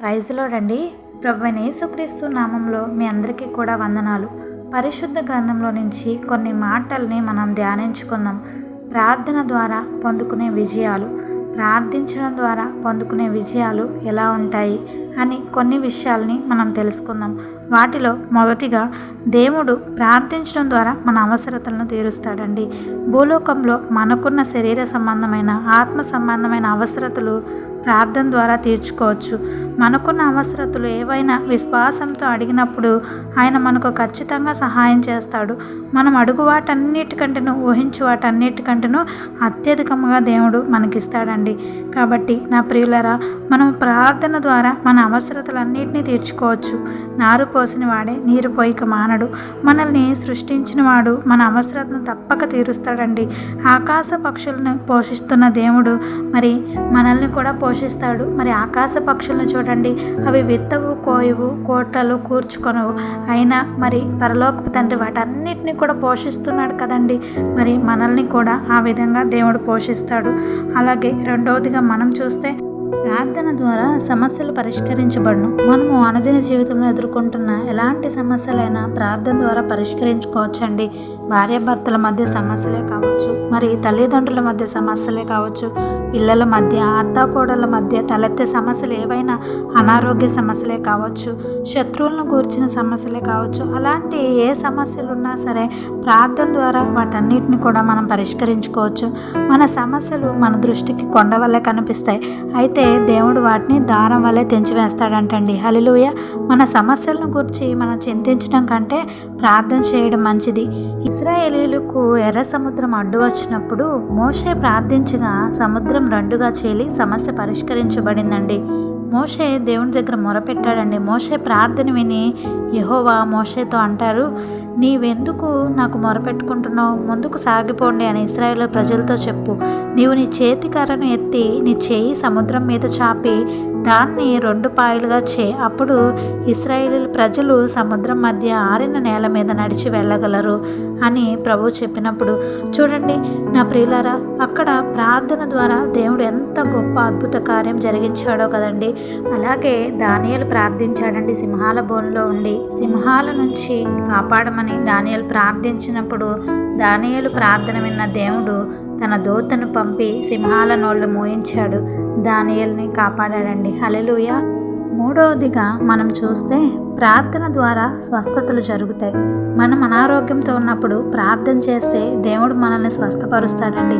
ప్రైజ్లో రండి ప్రభు యేసుక్రీస్తు నామంలో మీ అందరికీ కూడా వందనాలు. పరిశుద్ధ గ్రంథంలో నుంచి కొన్ని మాటల్ని మనం ధ్యానించుకుందాం. ప్రార్థన ద్వారా పొందుకునే విజయాలు ప్రార్థించడం ద్వారా పొందుకునే విజయాలు ఎలా ఉంటాయి అని కొన్ని విషయాల్ని మనం తెలుసుకుందాం. వాటిలో మొదటిగా దేవుడు ప్రార్థించడం ద్వారా మన అవసరతలను తీరుస్తాడండి. భూలోకంలో మనకున్న శరీర సంబంధమైన ఆత్మ సంబంధమైన అవసరతలు ప్రార్థన ద్వారా తీర్చుకోవచ్చు. మనకున్న అవసరతలు ఏవైనా విశ్వాసంతో అడిగినప్పుడు ఆయన మనకు ఖచ్చితంగా సహాయం చేస్తాడు. మనం అడుగు వాటన్నిటికంటేను ఊహించు వాటన్నిటికంటేను అత్యధికంగా దేవుడు మనకిస్తాడండి. కాబట్టి నా ప్రియులరా మనం ప్రార్థన ద్వారా మన అవసరతలన్నింటినీ తీర్చుకోవచ్చు. నారు పోసిన వాడే నీరు పోయిక మానడు. మనల్ని సృష్టించిన వాడు మన అవసరతను తప్పక తీరుస్తాడండి. ఆకాశ పక్షులను పోషిస్తున్న దేవుడు మరి మనల్ని కూడా పోషిస్తాడు. మరి ఆకాశ పక్షులను చూడండి. అవి విత్తవు కోయవు కోటలు కూర్చుకొనవు. అయినా మరి పరలోకపు తండ్రి వాటన్నిటిని కూడా పోషిస్తున్నాడు కదండి. మరి మనల్ని కూడా ఆ విధంగా దేవుడు పోషిస్తాడు. అలాగే రెండవదిగా మనం చూస్తే ప్రార్థన ద్వారా సమస్యలు పరిష్కరించబడును. మనము అనుదిన జీవితంలో ఎదుర్కొంటున్న ఎలాంటి సమస్యలైనా ప్రార్థన ద్వారా పరిష్కరించుకోవచ్చండి. భార్యాభర్తల మధ్య సమస్యలే కావచ్చు మరి తల్లిదండ్రుల మధ్య సమస్యలే కావచ్చు పిల్లల మధ్య అత్తాకోడల మధ్య తలెత్తే సమస్యలు ఏవైనా అనారోగ్య సమస్యలే కావచ్చు శత్రువులను గూర్చిన సమస్యలే కావచ్చు అలాంటి ఏ సమస్యలు ఉన్నా సరే ప్రార్థన ద్వారా వాటన్నిటిని కూడా మనం పరిష్కరించుకోవచ్చు. మన సమస్యలు మన దృష్టికి కొండ వల్లే కనిపిస్తాయి. అయితే దేవుడు వాటిని దారం వల్లే తెంచివేస్తాడంటండి. హలిలుయ మన సమస్యలను గురించి మనం చింతించడం కంటే ప్రార్థన చేయడం మంచిది. ఇస్రాయేలీలకు ఎర్ర సముద్రం అడ్డు వచ్చినప్పుడు మోషే ప్రార్థించగా సముద్రం రెండుగా చేలి సమస్య పరిష్కరించబడిందండి. మోషే దేవుని దగ్గర మొరపెట్టాడండి. మోషే ప్రార్థన విని యహోవా మోషేతో అంటారు నీవెందుకు నాకు మొరపెట్టుకుంటున్నావు? ముందుకు సాగిపోండి అని ఇస్రాయేల్ ప్రజలతో చెప్పు. నీవు నీ చేతి కర్రను ఎత్తి నీ చేయి సముద్రం మీద చాపి దాన్ని రెండు పాయలుగా చే. అప్పుడు ఇస్రాయేల్ ప్రజలు సముద్రం మధ్య ఆరిన నేల మీద నడిచి వెళ్ళగలరు. అని ప్రభు చెప్పినప్పుడు చూడండి నా ప్రియులారా అక్కడ ప్రార్థన ద్వారా దేవుడు ఎంత గొప్ప అద్భుత కార్యం జరిగించాడో కదండి. అలాగే దానియలు ప్రార్థించాడండి సింహాల బోన్లో ఉండి. సింహాల నుంచి కాపాడమని దానియలు ప్రార్థించినప్పుడు దానియలు ప్రార్థన విన్న దేవుడు తన దూతను పంపి సింహాల నోళ్ళు మోయించాడు. దానియల్ని కాపాడాడండి. హలెలుయా మూడవదిగా మనం చూస్తే ప్రార్థన ద్వారా స్వస్థతలు జరుగుతాయి. మనం అనారోగ్యంతో ఉన్నప్పుడు ప్రార్థన చేస్తే దేవుడు మనల్ని స్వస్థపరుస్తాడండి.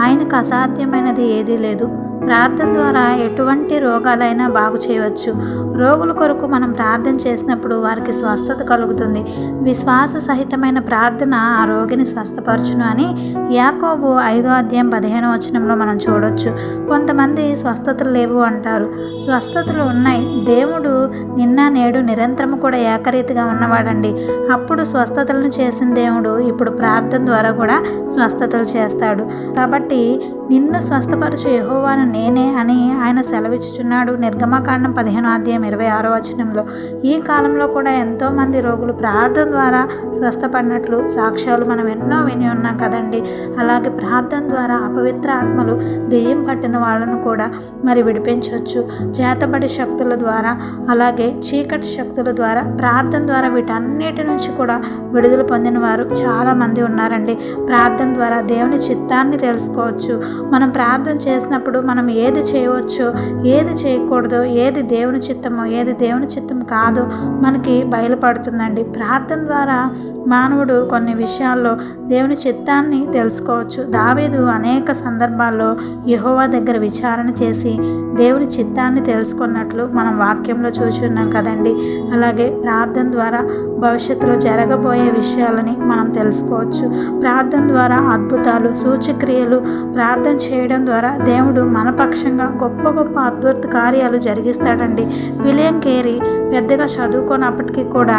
ఆయనకు అసాధ్యమైనది ఏదీ లేదు. ప్రార్థన ద్వారా ఎటువంటి రోగాలైనా బాగు చేయవచ్చు. రోగుల కొరకు మనం ప్రార్థన చేసినప్పుడు వారికి స్వస్థత కలుగుతుంది. విశ్వాస సహితమైన ప్రార్థన ఆ రోగిని స్వస్థపరచును అని యాకోబు ఐదో అధ్యాయం పదిహేను వచనంలో మనం చూడొచ్చు. కొంతమంది స్వస్థతలు లేవు అంటారు. స్వస్థతలు ఉన్నాయి. దేవుడు నిన్న నేడు నిరంతరము కూడా ఏకరీతిగా ఉన్నవాడండి. అప్పుడు స్వస్థతలను చేసిన దేవుడు ఇప్పుడు ప్రార్థన ద్వారా కూడా స్వస్థతలు చేస్తాడు. కాబట్టి నిన్ను స్వస్థపరచు యహోవాను నేనే అని ఆయన సెలవిచ్చుచున్నాడు. నిర్గమకాండం పదిహేను అధ్యాయం ఇరవై ఆరో వచనంలో ఈ కాలంలో కూడా ఎంతోమంది రోగులు ప్రార్థన ద్వారా స్వస్థపడినట్లు సాక్ష్యాలు మనం ఎన్నో విని ఉన్నాం కదండి. అలాగే ప్రార్థన ద్వారా అపవిత్ర ఆత్మలు దెయ్యం పట్టిన వాళ్ళను కూడా మరి విడిపించవచ్చు. చేతబడి శక్తుల ద్వారా అలాగే చీకటి శక్తుల ద్వారా ప్రార్థన ద్వారా వీటన్నిటి నుంచి కూడా విడుదల పొందిన వారు చాలామంది ఉన్నారండి. ప్రార్థన ద్వారా దేవుని చిత్తాన్ని తెలుసుకోవచ్చు. మనం ప్రార్థన చేసినప్పుడు మనం మనం ఏది చేయవచ్చో ఏది చేయకూడదో ఏది దేవుని చిత్తమో ఏది దేవుని చిత్తం కాదో మనకి బయలుపడుతుందండి. ప్రార్థన ద్వారా మానవుడు కొన్ని విషయాల్లో దేవుని చిత్తాన్ని తెలుసుకోవచ్చు. దావేదు అనేక సందర్భాల్లో యహోవా దగ్గర విచారణ చేసి దేవుని చిత్తాన్ని తెలుసుకున్నట్లు మనం వాక్యంలో చూసి ఉన్నాం కదండి. అలాగే ప్రార్థన ద్వారా భవిష్యత్తులో జరగబోయే విషయాలని మనం తెలుసుకోవచ్చు. ప్రార్థన ద్వారా అద్భుతాలు సూచక్రియలు ప్రార్థన చేయడం ద్వారా దేవుడు మన పక్షంగా గొప్ప గొప్ప అద్భుత కార్యాలు జరిగిస్తాడండి. విలియం కేరీ పెద్దగా చదువుకున్నప్పటికీ కూడా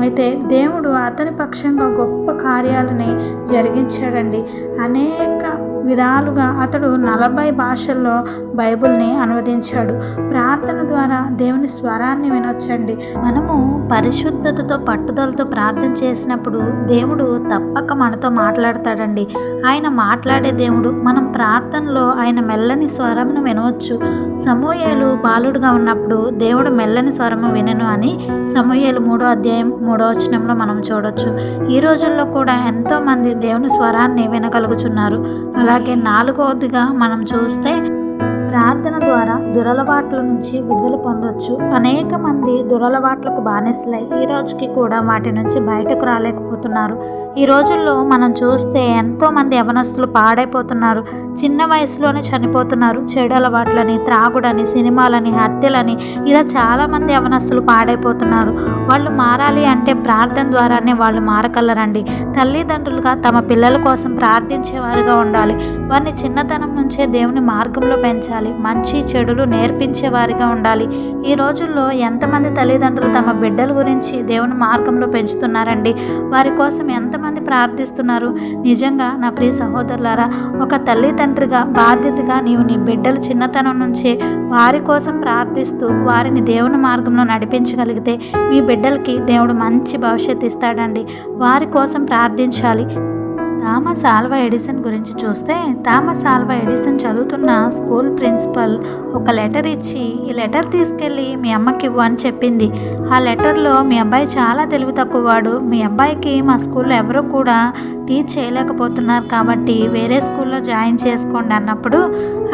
అయితే దేవుడు అతని పక్షంగా గొప్ప కార్యాలని జరిగించాడండి. అనేక విధాలుగా అతడు నలభై భాషల్లో బైబిల్ని అనువదించాడు. ప్రార్థన ద్వారా దేవుని స్వరాన్ని వినొచ్చండి. మనము పరిశుద్ధతతో పట్టుదలతో ప్రార్థన చేసినప్పుడు దేవుడు తప్పక మనతో మాట్లాడతాడండి. ఆయన మాట్లాడే దేవుడు మనం ప్రార్థనలో ఆయన మెల్లని స్వరమును వినవచ్చు సమూహలు బాలుడుగా ఉన్నప్పుడు దేవుడు మెల్లని స్వరము వినను అని సమూహలు మూడో అధ్యాయం మూడో వచనంలో మనం చూడొచ్చు. ఈ రోజుల్లో కూడా ఎంతోమంది దేవుని స్వరాన్ని వినగలుగుచున్నారు. అలా అలాగే నాలుగవదిగా మనం చూస్తే ప్రార్థన ద్వారా దురలవాట్ల నుంచి విడుదల పొందొచ్చు. అనేక మంది దురలవాట్లకు బానిసలై ఈ రోజుకి కూడా వాటి నుంచి బయటకు రాలేకపోతున్నారు. ఈ రోజుల్లో మనం చూస్తే ఎంతో మంది యవనస్తులు పాడైపోతున్నారు. చిన్న వయసులోనే చనిపోతున్నారు. చెడు అలవాట్లని త్రాగుడని సినిమాలని హత్యలని ఇలా చాలామంది యవనస్తులు పాడైపోతున్నారు. వాళ్ళు మారాలి అంటే ప్రార్థన ద్వారానే వాళ్ళు మారగలరండి. తల్లిదండ్రులుగా తమ పిల్లల కోసం ప్రార్థించేవారుగా ఉండాలి. వారిని చిన్నతనం నుంచే దేవుని మార్గంలో పెంచాలి. మంచి చెడులు నేర్పించేవారిగా ఉండాలి. ఈ రోజుల్లో ఎంతమంది తల్లిదండ్రులు తమ బిడ్డల గురించి దేవుని మార్గంలో పెంచుతున్నారండి? వారి కోసం ఎంతమంది ప్రార్థిస్తున్నారు? నిజంగా నా ప్రియ సహోదరులారా ఒక తల్లిదండ్రిగా బాధ్యతగా నీవు నీ బిడ్డలు చిన్నతనం నుంచే వారి కోసం ప్రార్థిస్తూ వారిని దేవుని మార్గంలో నడిపించగలిగితే మీ బిడ్డలకి దేవుడు మంచి భవిష్యత్తు ఇస్తాడండి. వారి కోసం ప్రార్థించాలి. థామస్ ఆల్వా ఎడిసన్ గురించి చూస్తే థామస్ ఆల్వా ఎడిసన్ చదువుతున్న స్కూల్ ప్రిన్సిపల్ ఒక లెటర్ ఇచ్చి ఈ లెటర్ తీసుకెళ్ళి మీ అమ్మకి ఇవ్వు అని చెప్పింది. ఆ లెటర్లో మీ అబ్బాయి చాలా తెలివి తక్కువవాడు. మీ అబ్బాయికి మా స్కూల్లో ఎవరు కూడా టీచ్ చేయలేకపోతున్నారు కాబట్టి వేరే స్కూల్లో జాయిన్ చేసుకోండి అన్నప్పుడు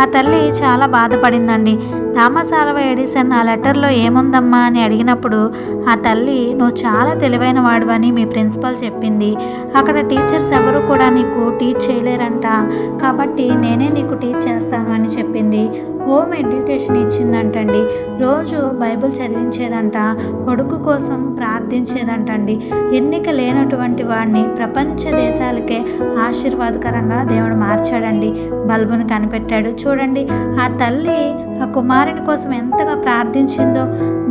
ఆ తల్లి చాలా బాధపడిందండి. థామస్ ఆల్వా ఎడిసన్ ఆ లెటర్లో ఏముందమ్మా అని అడిగినప్పుడు ఆ తల్లి నువ్వు చాలా తెలివైన వాడువని మీ ప్రిన్సిపల్ చెప్పింది. అక్కడ టీచర్స్ ఎవరు కూడా నీకు టీచ్ చేయలేరంట. కాబట్టి నేనే నీకు టీచ్ చేస్తాను అని చెప్పింది. హోమ్ ఎడ్యుకేషన్ ఇచ్చిందంటండి. రోజు బైబిల్ చదివించేదంట కొడుకు కోసం ప్రార్థించేదంటండి. ఎన్నిక లేనటువంటి వాడిని ప్రపంచ దేశాలకే ఆశీర్వాదకరంగా దేవుడు మార్చాడండి. బల్బును కనిపెట్టాడు. చూడండి ఆ తల్లి ఆ కుమారుని కోసం ఎంతగా ప్రార్థించిందో.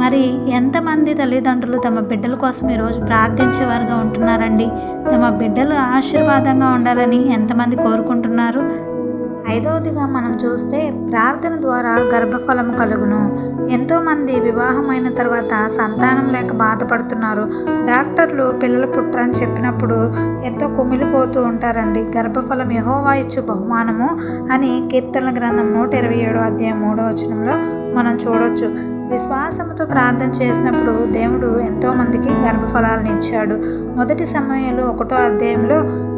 మరి ఎంతమంది తల్లిదండ్రులు తమ బిడ్డల కోసం ఈరోజు ప్రార్థించేవారుగా ఉంటున్నారండి? తమ బిడ్డలు ఆశీర్వాదంగా ఉండాలని ఎంతమంది కోరుకుంటున్నారు? ఐదవదిగా మనం చూస్తే ప్రార్థన ద్వారా గర్భఫలము కలుగును. ఎంతోమంది వివాహమైన తర్వాత సంతానం లేక బాధపడుతున్నారు. డాక్టర్లు పిల్లలు పుట్టరని చెప్పినప్పుడు ఎంతో కుమిలిపోతూ ఉంటారండి. గర్భఫలం యహోవా ఇచ్చు బహుమానము అని కీర్తనల గ్రంథం నూట ఇరవై ఏడో అధ్యాయం మూడో వచనంలో మనం చూడొచ్చు. విశ్వాసంతో ప్రార్థన చేసినప్పుడు దేవుడు ఎంతోమందికి గర్భఫలాలను ఇచ్చాడు. మొదటి సమయంలో ఒకటో అధ్యాయంలో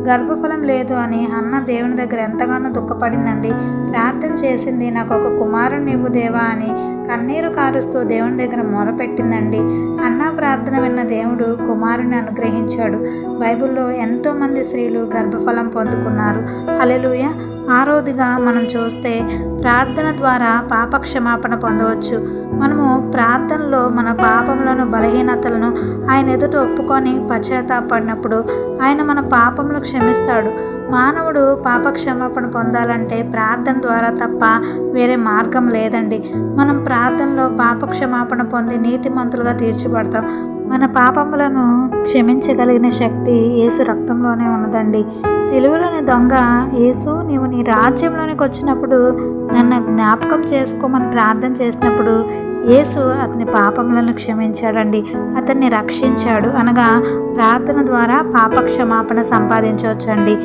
గర్భఫలం లేదు అని అన్న దేవుని దగ్గర ఎంతగానో దుఃఖపడిందండి. ప్రార్థన చేసింది నాకు ఒక కుమారుని ఇవ్వు దేవా అని కన్నీరు కారుస్తూ దేవుని దగ్గర మొరపెట్టిందండి. అన్న ప్రార్థన విన్న దేవుడు కుమారుని అనుగ్రహించాడు. బైబిల్లో ఎంతోమంది స్త్రీలు గర్భఫలం పొందుకున్నారు. అలెలుయ ఆరోదిగా మనం చూస్తే ప్రార్థన ద్వారా పాప క్షమాపణ పొందవచ్చు. మనము ప్రార్థనలో మన పాపములను బలహీనతలను ఆయన ఎదుట ఒప్పుకొని పశ్చాత్తాపడినప్పుడు ఆయన మన పాపములు క్షమిస్తాడు. మానవుడు పాప క్షమాపణ పొందాలంటే ప్రార్థన ద్వారా తప్ప వేరే మార్గం లేదండి. మనం ప్రార్థనలో పాప క్షమాపణ పొంది నీతిమంతులుగా తీర్చిపడతాం. మన పాపములను క్షమించగలిగిన శక్తి యేసు రక్తంలోనే ఉన్నదండి. సిలువలోని దొంగ యేసు నీవు నీ రాజ్యంలోనికి వచ్చినప్పుడు నన్ను జ్ఞాపకం చేసుకోమని ప్రార్థన చేసినప్పుడు యేసు అతని పాపములను క్షమించాడండి. అతన్ని రక్షించాడు అనగా ప్రార్థన ద్వారా పాప క్షమాపణ సంపాదించవచ్చండి.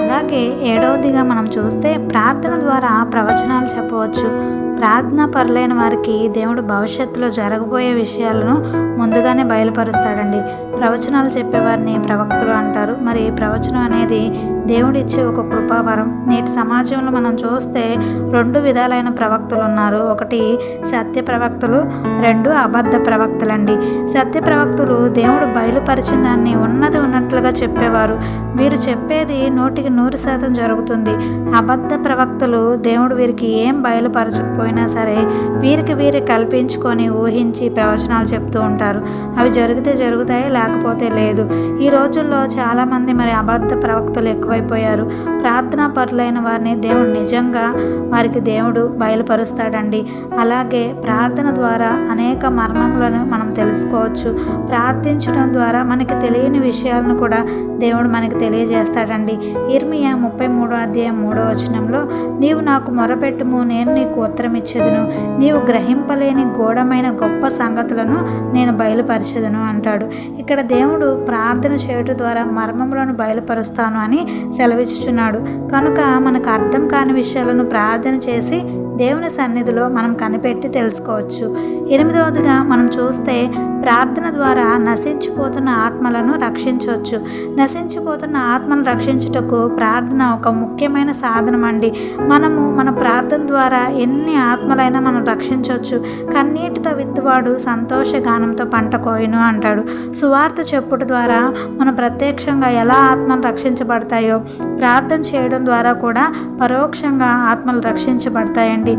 అలాగే ఏడవదిగా మనం చూస్తే ప్రార్థన ద్వారా ప్రవచనాలు చెప్పవచ్చు. ప్రార్థన పరులైన వారికి దేవుడు భవిష్యత్తులో జరగబోయే విషయాలను ముందుగానే బయలుపరుస్తాడండి. ప్రవచనాలు చెప్పేవారిని ప్రవక్తలు అంటారు. మరి ప్రవచనం అనేది దేవుడిచ్చే ఒక కృపావరం. నేటి సమాజంలో మనం చూస్తే రెండు విధాలైన ప్రవక్తలు ఉన్నారు. ఒకటి సత్య ప్రవక్తలు రెండు అబద్ధ ప్రవక్తలండి. సత్య ప్రవక్తలు దేవుడు బయలుపరిచిన దాన్ని ఉన్నది ఉన్నట్లుగా చెప్పేవారు. వీరు చెప్పేది నూటికి నూరు శాతం జరుగుతుంది. అబద్ధ ప్రవక్తలు దేవుడు వీరికి ఏం బయలుపరచకపోయినా సరే వీరికి వీరు కల్పించుకొని ఊహించి ప్రవచనాలు చెప్తూ ఉంటారు. అవి జరిగితే జరుగుతాయి? లేకపోతే లేదు. ఈ రోజుల్లో చాలామంది మరి అబద్ధ ప్రవక్తలు ఎక్కువైపోయారు. ప్రార్థనా పరులైన వారిని దేవుడు నిజంగా వారికి దేవుడు బయలుపరుస్తాడండి. అలాగే ప్రార్థన ద్వారా అనేక మర్మములను మనం తెలుసుకోవచ్చు. ప్రార్థించడం ద్వారా మనకి తెలియని విషయాలను కూడా దేవుడు మనకి తెలియజేస్తాడండి. ఇర్మియా ముప్పై మూడో అధ్యాయం మూడో వచనంలో నీవు నాకు మొరపెట్టుము నేను నీకు ఉత్తరం ఇచ్చేదను నీవు గ్రహింపలేని గూఢమైన గొప్ప సంగతులను నేను బయలుపరిచేదను అంటాడు. ఇక్కడ దేవుడు ప్రార్థన చేయటం ద్వారా మర్మములను బయలుపరుస్తాను అని సెలవిచ్చుచున్నాడు. కనుక మనకు అర్థం కాని విషయాలను ప్రార్థన చేసి దేవుని సన్నిధిలో మనం కనిపెట్టి తెలుసుకోవచ్చు. ఎనిమిదవదిగా మనం చూస్తే ప్రార్థన ద్వారా నశించిపోతున్న ఆత్మలను రక్షించవచ్చు. నశించిపోతున్న ఆత్మను రక్షించుటకు ప్రార్థన ఒక ముఖ్యమైన సాధనం అండి మనము మన ప్రార్థన ద్వారా ఎన్ని ఆత్మలైనా మనం రక్షించవచ్చు కన్నీటితో విత్తువాడు సంతోష గానంతో పంట కోయను అంటాడు. సువార్త చెప్పుట ద్వారా మనం ప్రత్యక్షంగా ఎలా ఆత్మలు రక్షించబడతాయో ప్రార్థన చేయడం ద్వారా కూడా పరోక్షంగా ఆత్మలు రక్షించబడతాయండి.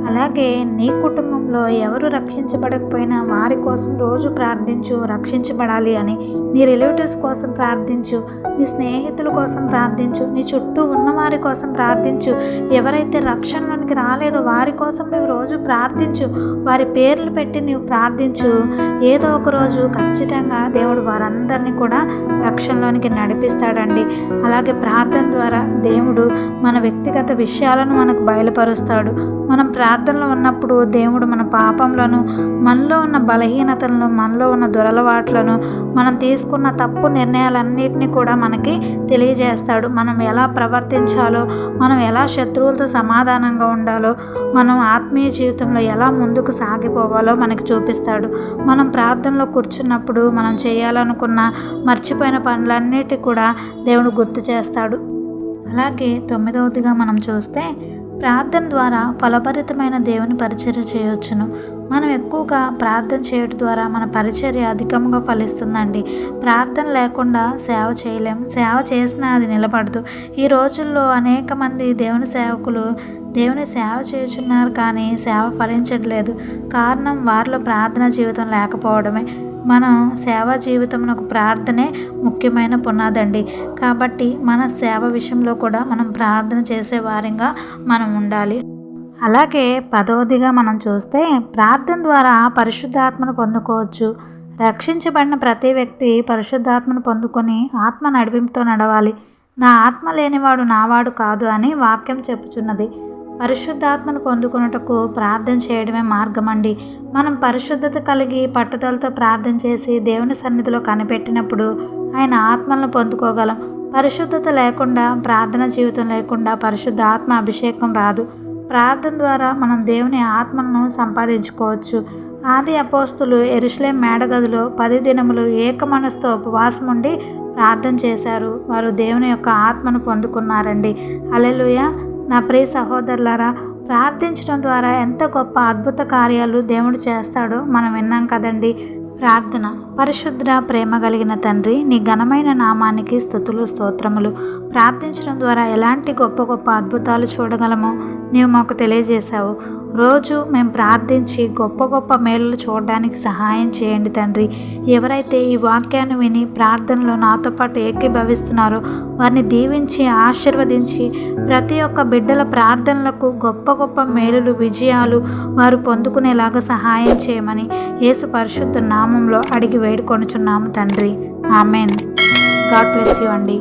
అలాగే నీ కుటుంబంలో ఎవరు రక్షించబడకపోయినా వారి కోసం రోజు ప్రార్థించు రక్షించబడాలి అని. నీ రిలేటివ్స్ కోసం ప్రార్థించు నీ స్నేహితుల కోసం ప్రార్థించు నీ చుట్టూ ఉన్న వారి కోసం ప్రార్థించు. ఎవరైతే రక్షణలోనికి రాలేదో వారి కోసం నువ్వు రోజు ప్రార్థించు. వారి పేర్లు పెట్టి నువ్వు ప్రార్థించు. ఏదో ఒక రోజు ఖచ్చితంగా దేవుడు వారందరినీ కూడా రక్షణలోనికి నడిపిస్తాడండి. అలాగే ప్రార్థన ద్వారా దేవుడు మన వ్యక్తిగత విషయాలను మనకు బయలుపరుస్తాడు. మనం ప్రార్థనలో ఉన్నప్పుడు దేవుడు మన పాపంలోను మనలో ఉన్న బలహీనతలను మనలో ఉన్న దురలవాట్లను మనం తీసుకున్న తప్పు నిర్ణయాలన్నింటినీ కూడా మనకి తెలియజేస్తాడు. మనం ఎలా ప్రవర్తించాలో మనం ఎలా శత్రువులతో సమాధానంగా ఉండాలో మనం ఆత్మీయ జీవితంలో ఎలా ముందుకు సాగిపోవాలో మనకి చూపిస్తాడు. మనం ప్రార్థనలో కూర్చున్నప్పుడు మనం చేయాలనుకున్న మర్చిపోయిన పనులన్నిటి కూడా దేవుడు గుర్తు చేస్తాడు. అలాగే తొమ్మిదవదిగా మనం చూస్తే ప్రార్థన ద్వారా ఫలభరితమైన దేవుని పరిచర్య చేయవచ్చును. మనం ఎక్కువగా ప్రార్థన చేయడం ద్వారా మన పరిచర్య అధికంగా ఫలిస్తుందండి. ప్రార్థన లేకుండా సేవ చేయలేం. సేవ చేసినా అది నిలబడదు. ఈ రోజుల్లో అనేక మంది దేవుని సేవకులు దేవుని సేవ చేస్తున్నారు కానీ సేవ ఫలించట్లేదు. కారణం వారిలో ప్రార్థన జీవితం లేకపోవడమే. మనం సేవా జీవితంకు ప్రార్థనే ముఖ్యమైన పునాదండి. కాబట్టి మన సేవ విషయంలో కూడా మనం ప్రార్థన చేసే వారిగా మనం ఉండాలి. అలాగే పదవదిగా మనం చూస్తే ప్రార్థన ద్వారా పరిశుద్ధాత్మను పొందుకోవచ్చు. రక్షించబడిన ప్రతి వ్యక్తి పరిశుద్ధాత్మను పొందుకొని ఆత్మ నడిపింపుతో నడవాలి. నా ఆత్మ లేనివాడు నావాడు కాదు అని వాక్యం చెప్పుచున్నది. పరిశుద్ధాత్మను పొందుకున్నటకు ప్రార్థన చేయడమే మార్గం అండి మనం పరిశుద్ధత కలిగి పట్టుదలతో ప్రార్థన చేసి దేవుని సన్నిధిలో కనిపెట్టినప్పుడు ఆయన ఆత్మలను పొందుకోగలం. పరిశుద్ధత లేకుండా ప్రార్థన జీవితం లేకుండా పరిశుద్ధ ఆత్మ అభిషేకం రాదు. ప్రార్థన ద్వారా మనం దేవుని ఆత్మను సంపాదించుకోవచ్చు. ఆది అపోస్తులు ఎరుషలేం మేడగదిలో పది దినములు ఏక మనసుతో ఉపవాసం ఉండి ప్రార్థన చేశారు. వారు దేవుని యొక్క ఆత్మను పొందుకున్నారండి. అలెలుయ నా ప్రియ సహోదరులారా ప్రార్థించడం ద్వారా ఎంత గొప్ప అద్భుత కార్యాలు దేవుడు చేస్తాడో మనం విన్నాం కదండి. ప్రార్థన. పరిశుద్ర ప్రేమ కలిగిన తండ్రి నీ ఘనమైన నామానికి స్థుతులు స్తోత్రములు. ప్రార్థించడం ద్వారా ఎలాంటి గొప్ప గొప్ప అద్భుతాలు చూడగలమో నీవు మాకు తెలియజేశావు. రోజు మేము ప్రార్థించి గొప్ప గొప్ప మేలు చూడడానికి సహాయం చేయండి తండ్రి. ఎవరైతే ఈ వాక్యాన్ని విని ప్రార్థనలో నాతో పాటు ఏకీభవిస్తున్నారో వారిని దీవించి ఆశీర్వదించి ప్రతి ఒక్క బిడ్డల ప్రార్థనలకు గొప్ప గొప్ప మేలులు విజయాలు వారు పొందుకునేలాగా సహాయం చేయమని యేసు పరిశుద్ధ నామంలో అడిగి వేడుకొనుచున్నాము తండ్రి. ఆమెన్. గాడ్ బ్లెస్ యూ అండి.